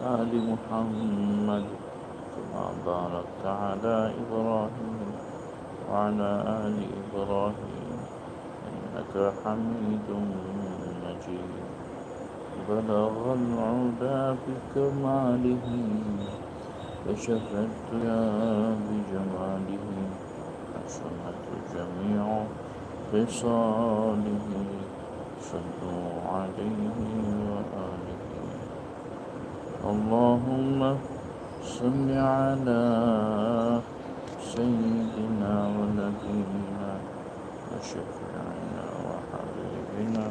محمد كما باركت على إبراهيم وعلى آل إبراهيم إنك حميد مجيد. بلغ العلا بكماله كشف الدنيا بجماله حسنت جميع خصاله. صلوا عليه وآله اللهم صل على سيدنا ونبينا وشفيعنا وحبيبنا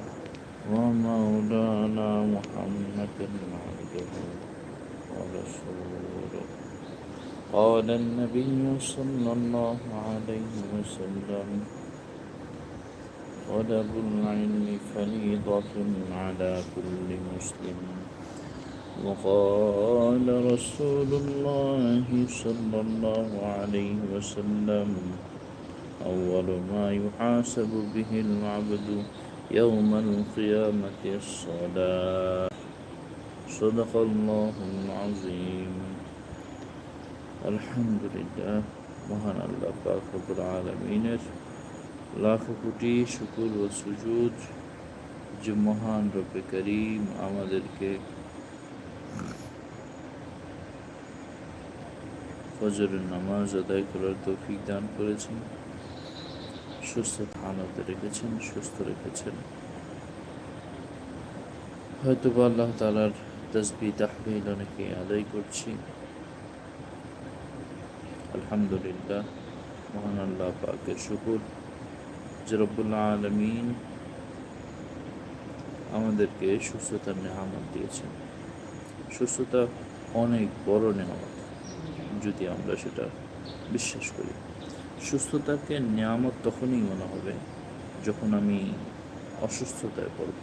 ومولانا محمد عبده ورسوله. قال النبي صلى الله عليه وسلم طلب العلم فريضة على كل مسلم. وقال رسول الله صلى الله عليه وسلم أول ما يحاسب به العبد يوم القيامة الصلاة صدق الله العظيم الحمد لله মহান আল্লাহ পাক রব্বুল আলমিনের লাখ কোটি শুকুর ও সুজুদ যে মহান রব্বে করিম আমাদেরকে ফজরের নামাজ আদায় করার তৌফিক দান করেছেন। সুস্থ হালতে রেখেছেন, সুস্থ রেখেছেন। হয়তো বা আল্লাহ তালার তসবি তাহবিল অনেকে আদায় করছি। আলহামদুলিল্লাহ, মহান আল্লাহ পাকের শুকুর। যে আলমিন আমাদেরকে সুস্থতার নেহামত দিয়েছেন। সুস্থতা অনেক বড় নেহামত। যদি আমরা সেটা বিশ্বাস করি। সুস্থতাকে নিয়ামত তখনই মনে হবে যখন আমি অসুস্থতায় পড়ব।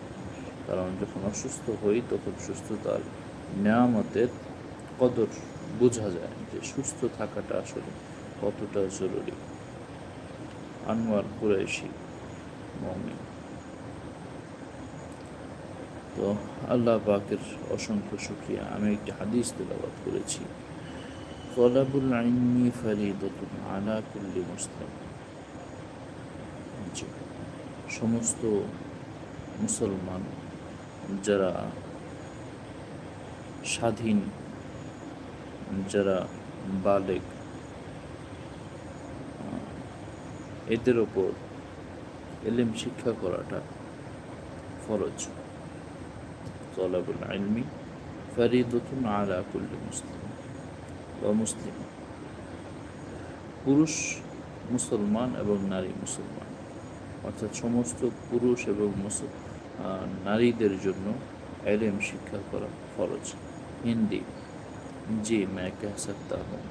কারণ যখন অসুস্থ হই তখন সুস্থতার নিয়ামতের কদর বোঝা যায় যে সুস্থ থাকাটা আসলে কতটা জরুরি। আনোয়ার কুরাইশি, মমিন। তো আল্লাহ পাকের অসংখ্য শুক্রিয়া। আমি একটি হাদিস তেলাবাদ করেছি। তলাবুল আইনি ফরিদতুন আলা কুল্লি মুসলিম সমস্ত মুসলমান যারা স্বাধীন, যারা বালেক এদের ওপর এলেম শিক্ষা করাটা ফরজ। তলাবুল আলমি ফরিদতুন আলা কুল্লি মুসলিম و مسلم পুরুষ মুসলমান এবং নারী মুসলমান অর্থাৎ সমস্ত পুরুষ এবং নারীদের জন্য এলএম শিক্ষা করা ফরজ ہندی جی میں کہہ سکتا ہوں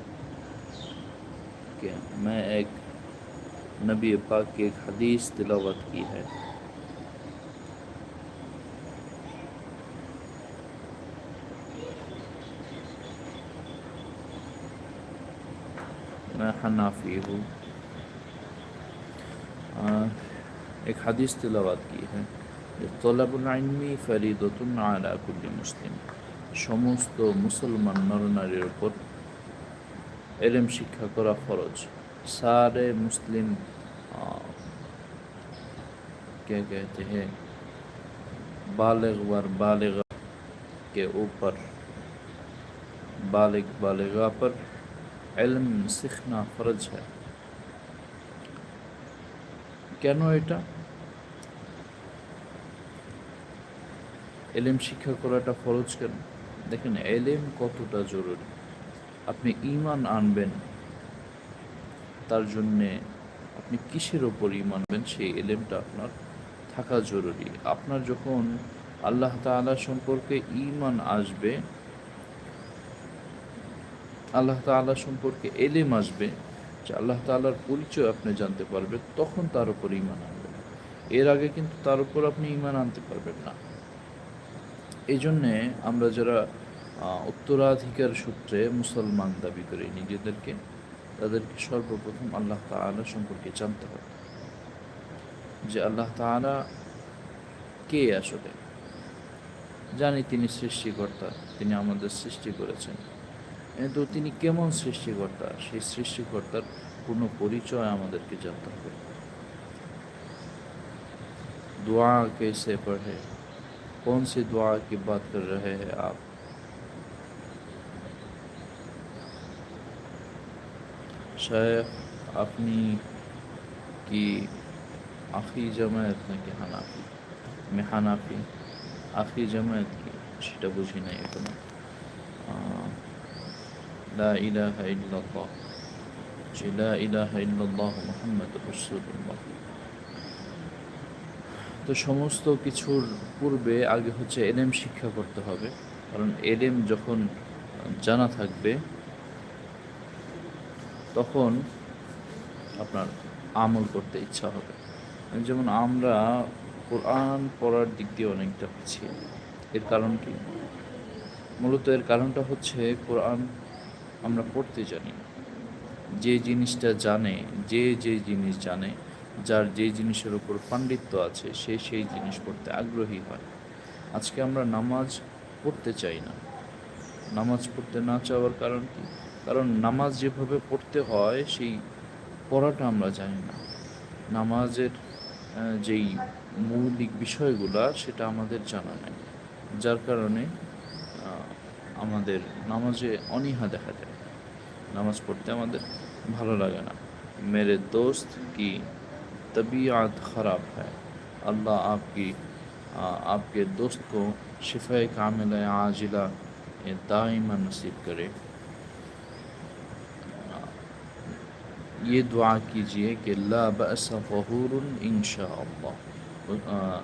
کہ میں ایک نبی پاک کی ایک حدیث تلاوت کی ہے हनाफी हूँ एक हदीस तिलावत की है তলাবুলমি ফরিদতুন আলা কুল্লি মুসলিম সমস্ত মুসলমান নরনারীর ওপর এলেম শিক্ষা করা ফরজ सारे मुस्लिम क्या कहते हैं बालिग वर बालिगा के ऊपर बालिग बालिगा पर এলম শিখনা ফরজ হ্যাঁ। কেন এটা? এলেম শিক্ষা করাটা ফরজ কেন? দেখেন, এলেম কতটা জরুরি। আপনি ইমান আনবেন, তার জন্যে আপনি কিসের ওপর ইমান আনবেন? সেই এলেমটা আপনার থাকা জরুরি। আপনার যখন আল্লাহ তালা সম্পর্কে ইমান আসবে আল্লাহ তাআলা সম্পর্কে এলেম আসবে যে আল্লাহ তাআলার পরিচয় আপনি জানতে পারবেন, তখন তার উপর ইমান আনবেন। এর আগে কিন্তু তার উপর আপনি ইমান আনতে পারবেন না। এই জন্যে আমরা যারা উত্তরাধিকার সূত্রে মুসলমান দাবি করি, নিজেদেরকে, তাদেরকে সর্বপ্রথম আল্লাহ তাআলা সম্পর্কে জানতে হবে। যে আল্লাহ তাআলা কে আসলে? জানি তিনি সৃষ্টিকর্তা, তিনি আমাদের সৃষ্টি করেছেন। কিন্তু তিনি কেমন সৃষ্টিকর্তা সেই সৃষ্টিকর্তার পূর্ণ পরিচয় আমাদেরকে জানতে হবে दुआ कैसे पढ़े कौन सी दुआ की बात कर रहे हैं आप शेख আপনি কি আখি জামায়াত নাকি হানাফি আমি হানাফি আখি জামায়াত কি সেটা বুঝি নাই এখনো আহ, লা ইলাহা ইল্লাল্লাহ যে লা ইলাহা ইল্লাল্লাহ মুহাম্মাদুর রাসূলুল্লাহ তো সমস্ত কিছুর পূর্বে আগে হচ্ছে এলেম শিক্ষা করতে হবে। কারণ এলেম যখন জানা থাকবে তখন আপনার আমল করতে ইচ্ছা হবে। যেমন আমরা কোরআন পড়ার দিক দিয়ে অনেকটা পিছিয়ে। এর কারণ কি? মূলত এর কারণটা হচ্ছে কোরআন আমরা পড়তে জানি যে জিনিসটা জানে, যে যে জিনিস জানে, যার যে জিনিসের উপর পাণ্ডিত্য আছে, সে সেই জিনিস পড়তে আগ্রহী হয়। আজকে আমরা নামাজ পড়তে চাই না। নামাজ পড়তে না চাওয়ার কারণ কি? কারণ নামাজ যেভাবে পড়তে হয়, সেই পড়াটা আমরা জানি না। নামাজের যেই মৌলিক বিষয়গুলা, সেটা আমাদের জানা নেই। যার কারণে আমাদের নামাজে অনীহা দেখা যায়। نماز پڑھتے ہیں مدر ভালো لگے نا۔ میرے دوست کی طبیعت خراب ہے۔ اللہ آپ کی، آپ کے دوست کو شفا کامل عاجلہ دائمہ نصیب کرے۔ یہ دعا کیجیے کہ لا بأس فہور انشاءاللہ۔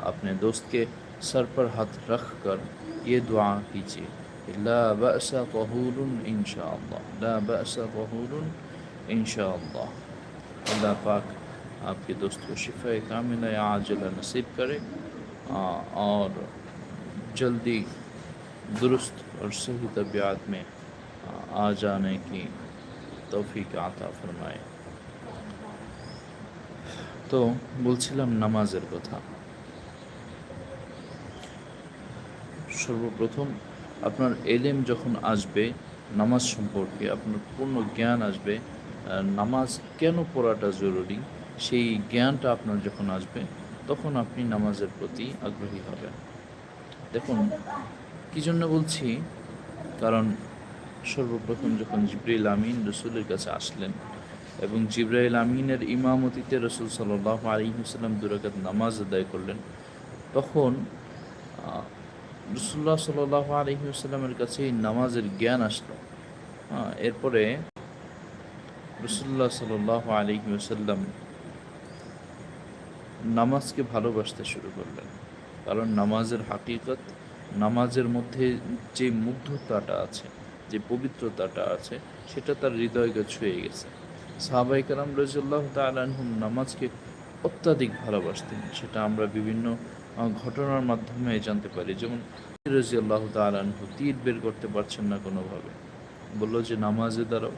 اپنے دوست کے سر پر ہاتھ رکھ کر یہ دعا کیجیے۔ لا بأس طہور ان شاء اللہ لا بأس طہور ان شاء اللہ اللہ پاک آپ کے دوست کو شفا کامل یا عاجلہ نصیب کرے اور جلدی درست اور صحیح طبیعت میں، آ جانے کی توفیق عطا فرمائے۔ تو তো বলছিলাম নামাজের কথা সর্বপ্রথম আপনার এলেম যখন আসবে, নামাজ সম্পর্কে আপনার পূর্ণ জ্ঞান আসবে নামাজ কেন পড়াটা জরুরি, সেই জ্ঞানটা আপনার যখন আসবে, তখন আপনি নামাজের প্রতি আগ্রহী হবেন। দেখুন, কী জন্য বলছি? কারণ সর্বপ্রথম যখন জিব্রাইল আমিন রসুলের কাছে আসলেন এবং জিব্রাইল আমিনের ইমামতিতে রসুল সাল্লাহ আলী আলিহাস্লাম দুরাকাত নামাজ আদায় করলেন, তখন রসুল্লাহ সাল্লাহ আলহিউসাল্লামের কাছে এই নামাজের জ্ঞান আসলো। আহ, এরপরে রসুল্লাহ সাল্লাহ আলহিউসাল্লাম নামাজকে ভালোবাসতে শুরু করলেন। কারণ নামাজের হাকিকত নামাজের মধ্যে যে মুগ্ধতাটা আছে যে পবিত্রতাটা আছে সেটা তার হৃদয়কে ছুঁয়ে গেছে। সাহাবাই কালাম রাজিউল্লাহ তালাহুম নামাজকে অত্যাধিক ভালোবাসতেন। সেটা আমরা বিভিন্ন ঘটনার মাধ্যমে জানতে পারি। যেমন রাজিউল্লাহ তালাহু তীর বের করতে পারছেন না কোনোভাবে। বলল যে, নামাজে দাঁড়াও।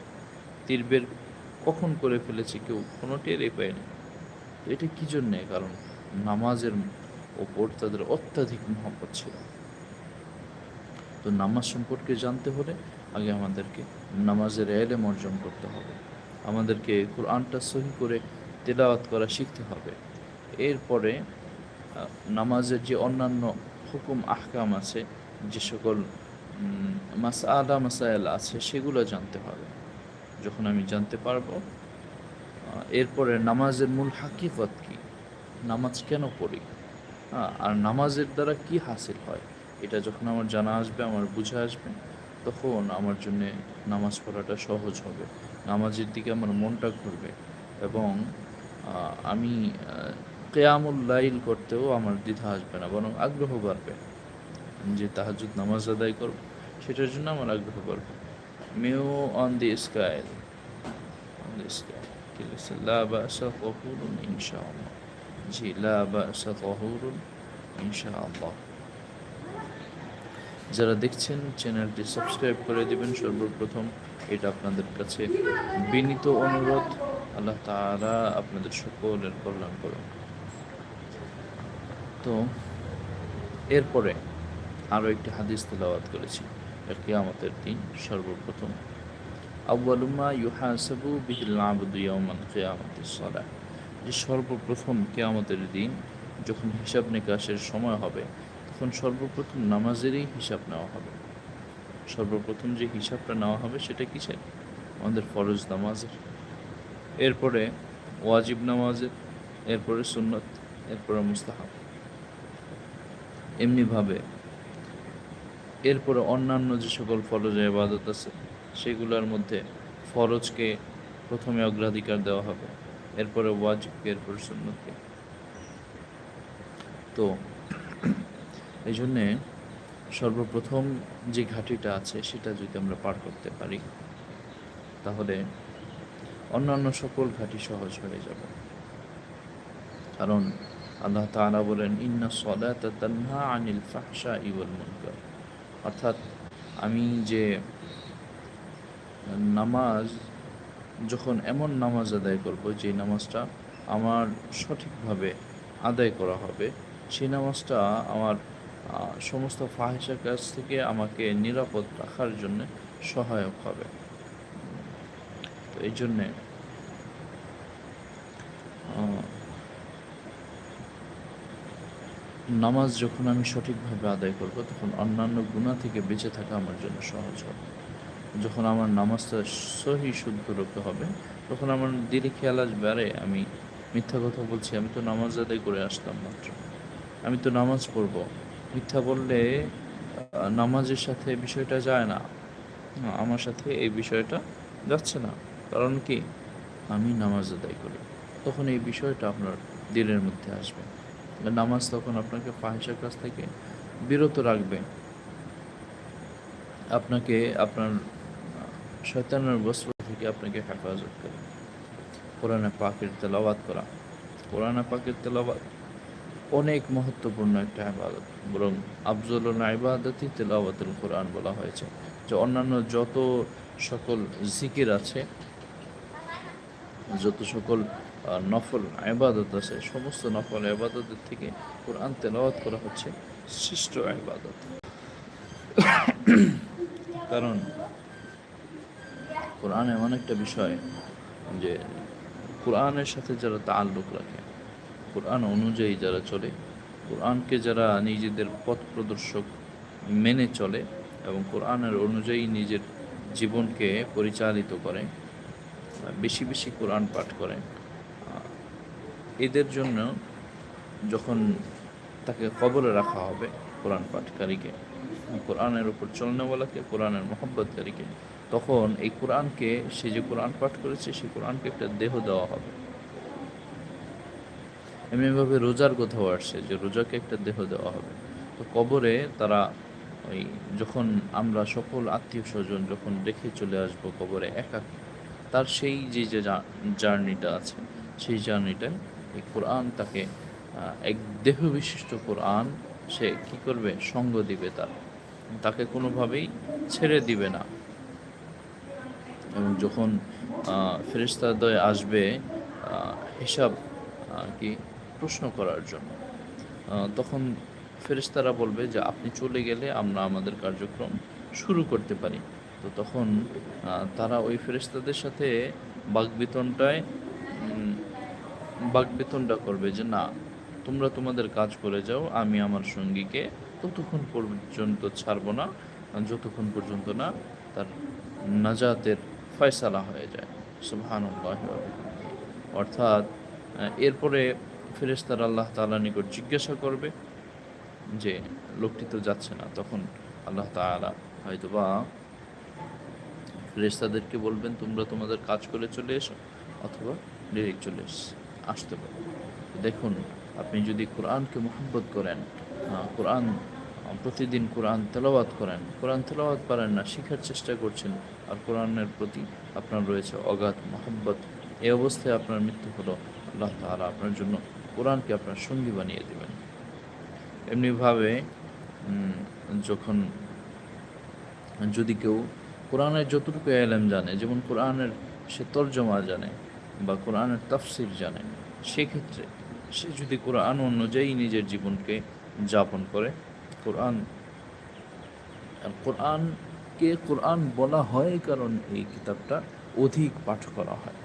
তীর বের কখন করে ফেলেছে কেউ? কোনো টেরই পায়নি এটা কী জন্যে? কারণ নামাজের ওপর তাদের অত্যাধিক মহব্বত ছিল। তো নামাজ সম্পর্কে জানতে হলে আগে আমাদেরকে নামাজের এলেম অর্জন করতে হবে। আমাদেরকে কোরআনটা সহি করে তেলাওয়াত করা শিখতে হবে। এরপরে নামাজের যে অন্যান্য হুকুম, আহকাম আছে, যে সকল মাস আদা মাসাইল আছে, সেগুলো জানতে হবে। যখন আমি জানতে পারব এরপরে নামাজের মূল হাকিকত কি? নামাজ কেন পড়ি? আর নামাজের দ্বারা কি হাসিল হয়? এটা যখন আমার জানা আসবে, আমার বুঝে আসবে, তখন আমার জন্যে নামাজ পড়াটা সহজ হবে। নামাজের দিকে আমার মনটা ঘুরবে এবং আমি কেয়ামুল লাইল করতেও আমার দ্বিধা আসবে না, বরং আগ্রহ বাড়বে। যে তাহাজুদ নামাজ আদায় করব, সেটার জন্য আমার আগ্রহ বাড়বে। মেও on the sky, on the sky ঠিক আছে লা বাসা তহুরুন ইনশাআল্লাহ। জি, লা বাসা তহুরুন ইনশাআল্লাহ। যারা দেখছেন, চ্যানেলটি সাবস্ক্রাইব করে দেবেন। সর্বপ্রথম এটা আপনাদের কাছে বিনীত অনুরোধ। আল্লাহ তারা আপনাদের সকলের কল্যাণ করুন। তো এরপরে আরও একটি হাদিস তেলাওয়াত করেছি। কিয়ামতের দিন সর্বপ্রথম। আউ্বালুমা ইউহাসাবু বিহিল আবদু ইয়াউমান কিয়ামতিস সালাহ। যে সর্বপ্রথম কিয়ামতের দিন যখন হিসাব নিকাশের সময় হবে, তখন সর্বপ্রথম নামাজেরই হিসাব নেওয়া হবে। সর্বপ্রথম যে হিসাবটা নেওয়া হবে সেটা কিসের? আমাদের ফরজ নামাজের। এরপরে ওয়াজিব নামাজের, এরপরে সুন্নত, এরপরে মুস্তাহাব। এমনিভাবে। এরপরে অন্যান্য যে সকল ফরজ ইবাদত আছে, সেগুলোর মধ্যে ফরজকে প্রথমে অগ্রাধিকার দেওয়া হবে, এরপরে ওয়াজিবকে, এরপরে সুন্নতকে। তো এই জন্যে সর্বপ্রথম যে ঘাটিটা আছে, সেটা যদি আমরা পার করতে পারি, তাহলে অন্যান্য সকল ঘাটি সহজ হয়ে যাবে। কারণ আল্লাহ তাআলা বলেন, ইন্না সলাতা আনিল ফাহশা ইওয়াল মুনকার। অর্থাৎ আমি যে নামাজ, যখন এমন নামাজ আদায় করব, যে নামাজটা আমার সঠিকভাবে আদায় করা হবে, সেই নামাজটা আমার সমস্ত ফাহেসার কাছ থেকে আমাকে নিরাপদ রাখার জন্য সহায়ক হবে। তো এই জন্যে নামাজ যখন আমি সঠিকভাবে আদায় করব, তখন অন্যান্য গুণা থেকে বেঁচে থাকা আমার জন্য সহজ হবে। যখন আমার নামাজটা সহি, শুদ্ধ রূপে হবে, তখন আমার দিলে খেয়াল আসবে, আরে আমি মিথ্যা কথা বলছি, আমি তো নামাজ আদায় করে আসলাম মাত্র। আমি তো নামাজ পড়ব। মিথ্যা বললে নামাজের সাথে বিষয়টা যায় না। আমার সাথে এই বিষয়টা যাচ্ছে না। কারণ কি? আমি নামাজ আদায় করি। তখন এই বিষয়টা আপনার দিলের মধ্যে আসবে। নামাজ তখন আপনাকে ফাহিসার কাছ থেকে বিরত রাখবে। আপনাকে, আপনার শয়তানের বস্ত্র থেকে আপনাকে হেফাজত করে। কোরআনে পাকের তেলাওয়াত করা। কোরআনে পাকের তেলাওয়াত অনেক মহত্বপূর্ণ একটা ইবাদত। বরং আফজল ইবাদতই তেলাওয়াতুল কোরআন বলা হয়েছে যে অন্যান্য যত সকল জিকির আছে, যত সকল নফল আবাদত আছে, সমস্ত নফল আবাদতের থেকে কোরআন তেলাওয়াত করা হচ্ছে শ্রেষ্ঠ আবাদত কারণ কোরআন এমন একটা বিষয় যে কোরআনের সাথে যারা তাল্লুক রাখে, কোরআন অনুযায়ী যারা চলে, কোরআনকে যারা নিজেদের পথ প্রদর্শক মেনে চলে এবং কোরআনের অনুযায়ী নিজের জীবনকে পরিচালিত করে বেশি বেশি কোরআন পাঠ করে এদের জন্য যখন তাকে কবরে রাখা হবে, কোরআন পাঠকারীকে, কোরআনের উপর চলনেওয়ালাকে কোরআনের মোহাম্মতকারীকে তখন এই কোরআনকে, সে যে কোরআন পাঠ করেছে সেই কোরআনকে একটা দেহ দেওয়া হবে। এমনিভাবে রোজার কোথাও আসছে যে রোজাকে একটা দেহ দেওয়া হবে। তো কবরে তারা ওই যখন আমরা সকল আত্মীয় স্বজন যখন রেখে চলে আসব কবরে একা, তার সেই যে যে জার্নিটা আছে, সেই জার্নিটায় এই কোরআন তাকে এক দেহ বিশিষ্ট কোরআন, সে কি করবে? সঙ্গ দিবে তার। তাকে কোনোভাবেই ছেড়ে দিবে না। এবং যখন ফেরিস্তাদয় আসবে হিসাব কি প্রশ্ন করার জন্য তখন ফেরেশতারা বলবে যে, আপনি চলে গেলে আমরা আমাদের কার্যক্রম শুরু করতে পারি। তো তখন তারা ওই ফেরেশতাদের সাথে বাগবিতনটায় উম, বাগবিতনটা করবে যে না তোমরা তোমাদের কাজ করে যাও আমি আমার সঙ্গীকে ততক্ষণ পর্যন্ত ছাড়বো না যতক্ষণ পর্যন্ত না তার নাজাতের ফয়সালা হয়ে যায়। বিহামদিহি। অর্থাৎ এরপরে ফেরেশতার আল্লাহ তাআলা নিকট জিজ্ঞাসা করবে যে লোকটি তো যাচ্ছে না। তখন আল্লাহ তালা হয়তো বা ফেরেশতাদেরকে বলবেন তোমরা তোমাদের কাজ করে চলে এসো অথবা ডিরেক্ট চলে এস- আসতে পারে। দেখুন, আপনি যদি কোরআনকে মোহাম্মত করেন কোরআন, প্রতিদিন কোরআন তেলাওয়াত করেন, কোরআন তেলাওয়াত পারেন না, শেখার চেষ্টা করছেন, আর কোরআনের প্রতি আপনার রয়েছে অগাধ মহব্বত, এই অবস্থায় আপনার মৃত্যু হলো আল্লাহ তাআলা আপনার জন্য কোরআনকে আপনার সঙ্গী বানিয়ে দেবেন। এমনিভাবে যখন যদি কেউ কোরআনের যতটুকু এলেম জানে, যেমন কোরআনের সে তর্জমা জানে বা কোরআনের তাফসির জানে, সেক্ষেত্রে সে যদি কোরআন অনুযায়ী নিজের জীবনকে যাপন করে, কোরআন কোরআনকে কোরআন বলা হয় কারণ এই কিতাবটা অধিক পাঠ করা হয়।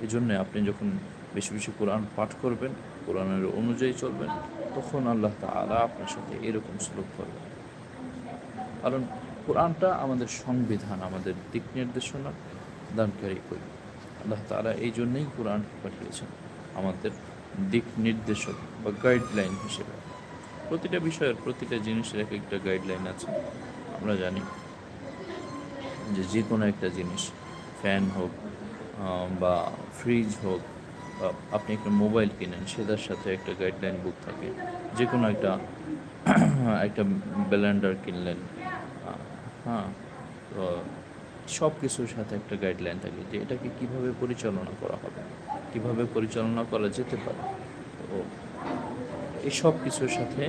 এই জন্যে আপনি যখন বেশি বেশি কোরআন পাঠ করবেন, কোরআনের অনুযায়ী চলবেন, তখন আল্লাহ তাআলা আপনার সাথে এরকম সুলভ করবেন। কারণ কোরআনটা আমাদের সংবিধান, আমাদের দিক নির্দেশনা, দানকারী করি আল্লাহ তাআলা এই জন্যেই কোরআন পাঠিয়েছেন আমাদের দিক নির্দেশক বা গাইডলাইন হিসেবে। প্রতিটা বিষয়ের প্রতিটা জিনিসের এক একটা গাইডলাইন আছে। আমরা জানি যে যে কোনো একটা জিনিস ফ্যান হোক বা ফ্রিজ হোক আপনি একটা মোবাইল কিনেন, সেটার সাথে একটা গাইডলাইন বুক থাকে। যে কোনো একটা একটা ব্লেন্ডার কিনলেন। হ্যাঁ তো সব কিছুর সাথে একটা গাইডলাইন থাকে যে এটাকে কীভাবে পরিচালনা করা হবে, কীভাবে পরিচালনা করা যেতে পারে। তো এই সব কিছুর সাথে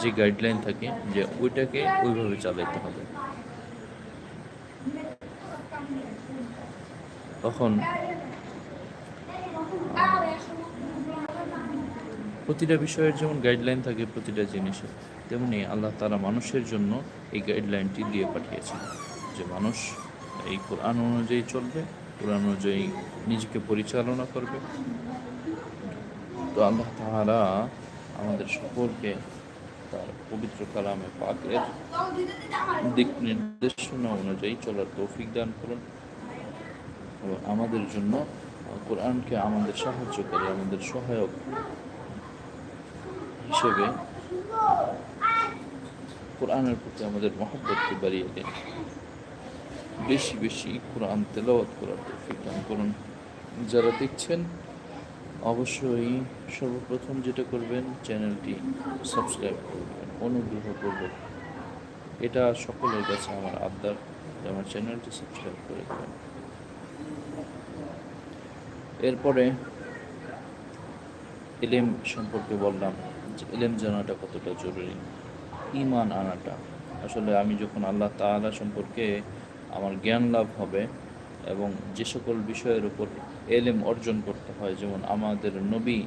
যে গাইডলাইন থাকে যে ওইটাকে ওইভাবে চালাতে হবে। তখন প্রতিটা বিষয়ের যেমন গাইডলাইন থাকে প্রতিটা জিনিসের, তেমনি আল্লাহ তারা মানুষের জন্য এই গাইডলাইনটি দিয়ে পাঠিয়েছেন। যে মানুষ এই কোরআন অনুযায়ী চলবে, কোরআন অনুযায়ী নিজেকে পরিচালনা করবে। তো আল্লাহ তাহারা আমাদের সকলকে তার পবিত্র কালামে পাকের দিক নির্দেশনা অনুযায়ী চলার তৌফিক দান করুন এবং আমাদের জন্য কোরআনকে আমাদের সাহায্য করে, আমাদের সহায়ক হিসেবে কোরআনের প্রতি আমাদের মহব্বতকে বাড়িয়ে দেন। বেশি বেশি কোরআন তেলাওয়াত করার তৌফিক দান করুন। যারা দেখছেন, অবশ্যই সর্বপ্রথম যেটা করবেন, চ্যানেলটি সাবস্ক্রাইব করবেন, অনুগ্রহ করবেন এটা সকলের কাছে আমার আবদার আমার চ্যানেলটি সাবস্ক্রাইব করে দেবেন। এরপরে এলেম সম্পর্কে বললাম যে এলেম জানাটা কতটা জরুরি। ইমান আনাটা। আসলে আমি যখন আল্লাহ তাআলা সম্পর্কে আমার জ্ঞান লাভ হবে এবং যে সকল বিষয়ের উপর এলেম অর্জন করতে হয়, যেমন আমাদের নবী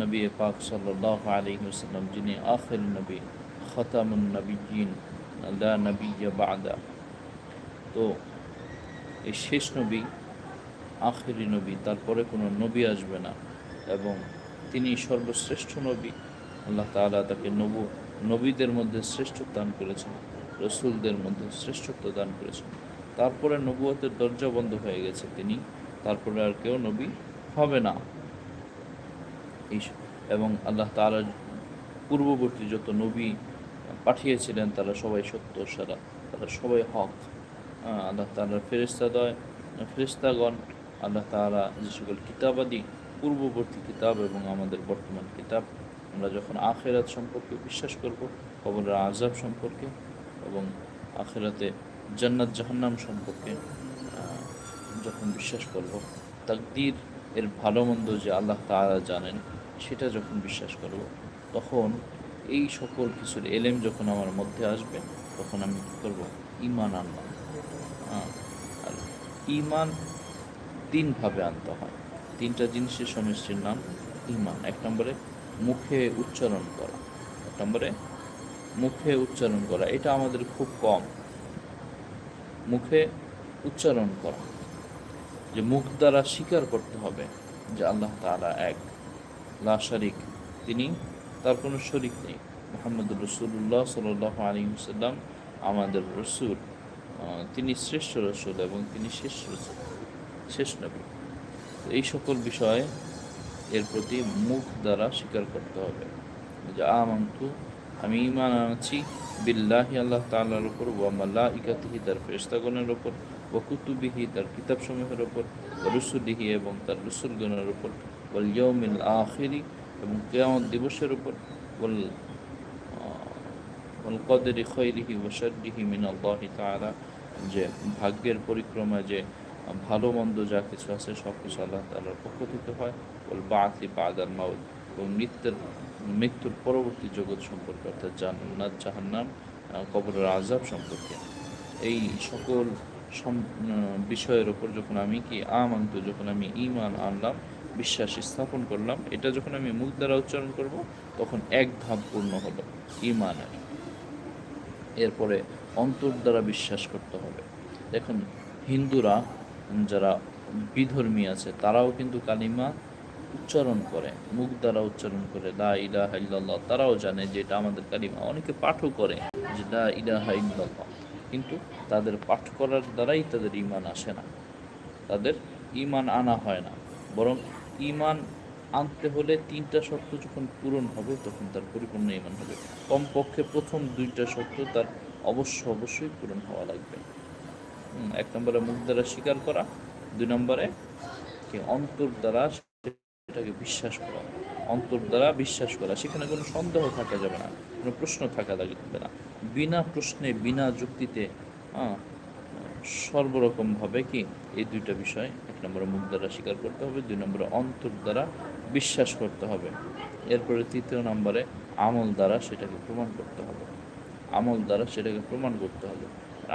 নবী পাক সাল্লাহ আলী ওসাল্লাম যিনি আখির নবী, খতামুন নবীন লা নবী বাদা। তো এই শেষ নবী, আখেরি নবী, তারপরে কোনো নবী আসবে না এবং তিনি সর্বশ্রেষ্ঠ নবী। আল্লাহ তাআলা তাকে নবু, নবীদের মধ্যে শ্রেষ্ঠত্ব দান করেছেন, রসুলদের মধ্যে শ্রেষ্ঠত্ব দান করেছেন। তারপরে নবুয়তের দরজা বন্ধ হয়ে গেছে তিনি। তারপরে আর কেউ নবী হবে না। এবং আল্লাহ তাআলার পূর্ববর্তী যত নবী পাঠিয়েছিলেন, তারা সবাই সত্য, সারা, তারা সবাই হক। আল্লাহ তাআলার ফেরেস্তাদয় ফেরেস্তাগণ আল্লাহ তাআলা যে সকল কিতাবাদি, পূর্ববর্তী কিতাব এবং আমাদের বর্তমান কিতাব, আমরা যখন আখেরাত সম্পর্কে বিশ্বাস করব, কবরের আজাব সম্পর্কে এবং আখেরাতে জান্নাত জাহান্নাম সম্পর্কে যখন বিশ্বাস করব, তাকদীর এর ভালো মন্দ যে আল্লাহ তাআলা জানেন, সেটা যখন বিশ্বাস করব, তখন এই সকল কিছুর এলেম যখন আমার মধ্যে আসবে, তখন আমি কী করব? ইমান আনলাম আর ইমান তিনভাবে আনতে হয়। তিনটা জিনিসের সমষ্টির নাম ইমান এক নম্বরে মুখে উচ্চারণ করা। এক নম্বরে মুখে উচ্চারণ করা। এটা আমাদের খুব কম। মুখে উচ্চারণ করা, যে মুখ দ্বারা স্বীকার করতে হবে যে আল্লাহ তাআলা এক। লা শারিক, তিনি তার কোনো শরিক নেই। মোহাম্মদ রসুল্লাহ সাল আলী সাল্লাম আমাদের রসুল তিনি শ্রেষ্ঠ রসুল এবং তিনি শেষ রসুল, শেষ নবী। এই সকল বিষয়ে এর প্রতি মুখ দ্বারা স্বীকার করতে হবে। যে আমন্তু আমি ইমান আনছি বিল্লাহি আল্লাহ তাআলার উপর ওয়া মালাইকাতিহি তার ফেরেশতাগণের ওপর ওয়া কুতুবিহি তার কিতাবসমূহের উপর ওয়া রুসুলিহি এবং তার রসুলগণের উপর ওয়াল ইয়াউমিল আখিরি এবং কিয়ামত দিবসের ওপর ওয়াল ওয়াল কদরি খৈরিহি ওয়া শাররিহি মিন আল্লাহি তাআলা, যে ভাগ্যের পরিক্রমায় যে ভালো মন্দ যা কিছু আছে সব কিছু আল্লাহ তাআলার পক্ষ থেকে হয়। বল বাতি বাদার মাউদ এবং মৃত্যুর মৃত্যুর পরবর্তী জগৎ সম্পর্কে, অর্থাৎ জান্নাত, জাহান্নাম কবরের আজাব সম্পর্কে। এই সকল বিষয়ের ওপর যখন আমি কি আম আমান্ত, যখন আমি ইমান আনলাম, বিশ্বাস স্থাপন করলাম, এটা যখন আমি মুখ দ্বারা উচ্চারণ করব, তখন এক ধাপ পূর্ণ হলো ইমানের এরপরে অন্তর দ্বারা বিশ্বাস করতে হবে। দেখুন, হিন্দুরা, যারা বিধর্মী আছে, তারাও কিন্তু কালিমা উচ্চারণ করে, মুখ দ্বারা উচ্চারণ করে, লা ইলাহা ইল্লাল্লাহ তারাও জানে যে এটা আমাদের কালিমা। অনেকে পাঠও করে যে, লা ইলাহা ইল্লাল্লাহ কিন্তু তাদের পাঠ করার দ্বারাই তাদের ইমান আসে না। তাদের ইমান আনা হয় না। বরং ইমান আনতে হলে তিনটা শর্ত যখন পূরণ হবে, তখন তার পরিপূর্ণ ইমান হবে। কমপক্ষে প্রথম দুইটা শর্ত তার অবশ্য অবশ্যই পূরণ হওয়া লাগবে। এক নম্বরে মুখ দ্বারা স্বীকার করা, দুই নম্বরে অন্তর দ্বারা সেটাকে বিশ্বাস করা, অন্তর দ্বারা বিশ্বাস করা, সেখানে কোনো সন্দেহ থাকা যাবে না, কোনো প্রশ্ন থাকা লাগবে না। বিনা প্রশ্নে, বিনা যুক্তিতে সর্বরকমভাবে কি এই দুইটা বিষয়, এক নম্বরে মুখ দ্বারা স্বীকার করতে হবে, দুই নম্বরে অন্তর দ্বারা বিশ্বাস করতে হবে। এরপরে তৃতীয় নম্বরে আমল দ্বারা সেটাকে প্রমাণ করতে হবে। আমল দ্বারা সেটাকে প্রমাণ করতে হবে।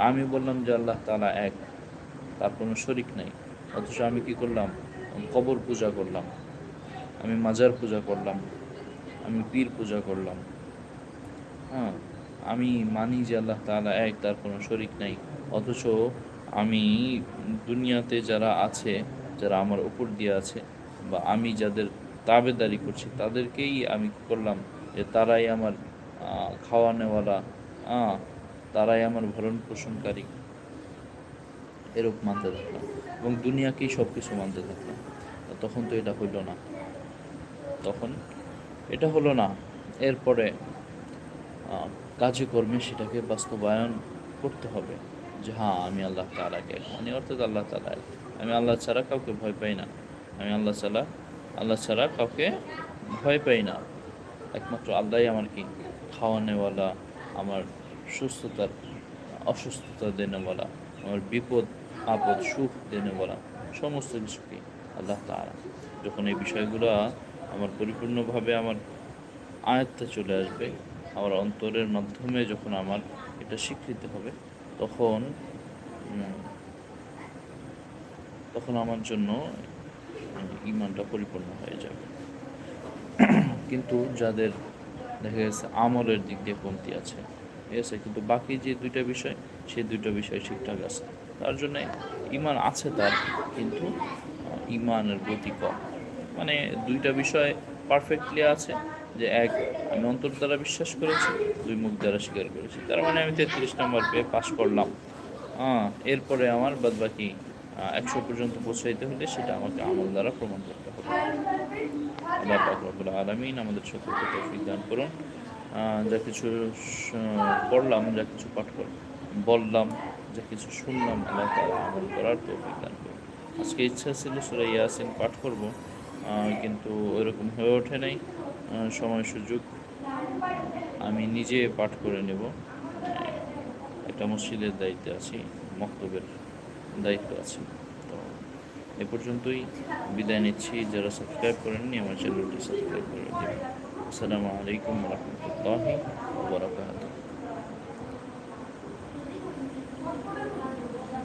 আমি বললাম যে আল্লাহ তালা এক, তার কোনো শরিক নাই। অথচ আমি কি করলাম? কবর পূজা করলাম। আমি মাজার পূজা করলাম, আমি পীর পূজা করলাম। হ্যাঁ আমি মানি যে আল্লাহ তাআলা এক, তার কোনো শরিক নাই। অথচ আমি দুনিয়াতে যারা আছে, যারা আমার উপর দিয়ে আছে, বা আমি যাদের তাবেদারি করছি, তাদেরকেই আমি করলাম যে তারাই আমার খাওয়া নেওয়ালা তারাই আমার ভরণ পোষণকারী। এরূপ মানতে থাকলাম এবং দুনিয়াকেই সব কিছু মানতে থাকলাম। তখন তো এটা হইল না। তখন এটা হলো না। এরপরে আহ, কাজে কর্মে সেটাকে বাস্তবায়ন করতে হবে যে হ্যাঁ আমি আল্লাহ তালাকে মানে অর্থাৎ আল্লাহ তালা আমি আল্লাহ ছাড়া কাউকে ভয় পাই না। আমি আল্লাহ ছাড়া আল্লাহ ছাড়া কাউকে ভয় পাই না। একমাত্র আল্লাহই আমার কি? খাওয়ানেওয়ালা আমার সুস্থতার অসুস্থতা দেনেওয়ালা আমার বিপদ আপদ সুখ দেনেওয়ালা সমস্ত কিছু কি আল্লাহ তাআলা। যখন এই বিষয়গুলো আমার পরিপূর্ণভাবে আমার আয়ত্তে চলে আসবে, আমার অন্তরের মাধ্যমে যখন আমার এটা স্বীকৃতি হবে, তখন তখন আমার জন্য ইমানটা পরিপূর্ণ হয়ে যাবে। কিন্তু যাদের দেখা গেছে আমলের দিক দিয়ে কমতি আছে, ঠিক আছে? কিন্তু বাকি যে দুইটা বিষয়, সেই দুইটা বিষয় ঠিকঠাক আছে। তার জন্যে ইমান আছে তার, কিন্তু ইমানের গতি কম। মানে দুইটা বিষয় পারফেক্টলি আছে, যে এক, আমি অন্তর দ্বারা বিশ্বাস করেছি, দুই, মুখ দ্বারা স্বীকার করেছি। তার মানে আমি তেত্রিশ নম্বর পেয়ে পাস করলাম। হ্যাঁ এরপরে আমার বাদ বাকি একশো পর্যন্ত পৌঁছাইতে হলে সেটা আমাকে আমল দ্বারা প্রমাণ করতে হবে। আল্লাহ পাক রব্বুল আলামিন আমাদের সকলকে তৌফিক দান করুন। যা কিছু পড়লাম, যা কিছু পাঠ কর, বললাম, যা কিছু শুনলাম, আল্লাহ তারা আমল করার তৌফিক দান করুন। আজকে ইচ্ছা ছিল সুরা ইয়াসিন পাঠ করব। কিন্তু ওইরকম হয়ে ওঠে নাই। সময় সুযোগ আমি নিজে পাঠ করে নেব। একটা মসজিদের দায়িত্বে আছি, মক্তবের দায়িত্ব আছে। তো এ পর্যন্তই বিদায় নিচ্ছি। যারা সাবস্ক্রাইব করেননি, আমার চ্যানেলটি সাবস্ক্রাইব করে দেবেন। আসসালামু আলাইকুম রহমতুল্লাহি